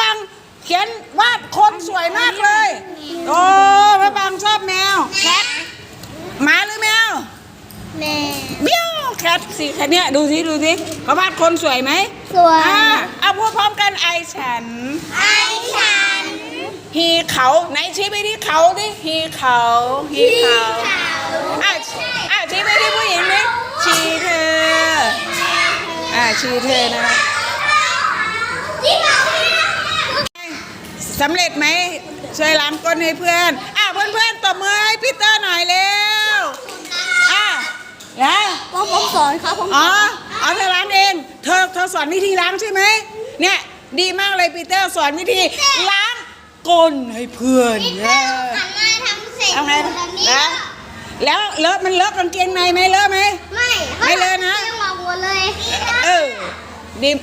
ปังเขียนวาดคนสวยมากเลย โอ้พระปังชอบแมวแคทหมาหรือแมวแม่เบี้ยวแคทสิแคทเนี่ยดูสิดูสิเขาวาดคนสวยไหมสวยอ่าเอาพูดพร้อมกันไอฉัน ไอฉันฮีเขาไหนชี้ไปที่เขาดิฮีเขาฮีเขาอะอะชี้ไปที่ผู้หญิงดิชี้เธออะชี้เธอนะคะ ที่เขาที่ สำเร็จไหมช่วยล้างก้นให้เพื่อน อะเพื่อนๆตบมือให้พีเตอร์หน่อยเร็วอะแล้วผมผมสอนครับผมอ๋อเอาเธอล้างเอง เธอเธอสอนวิธีล้างใช่ไหมเนี่ยดีมากเลยปีเตอร์สอนวิธีล้างก้นให้เพื่อนเย้หันมาทำเสร็จเอาไงแบบนี้นะแล้วเลอะมันเลอะกางเกงในไหมเลอะไหมไม่ไม่เลยนะไม่ต้องบอกหัวเลยเออดีม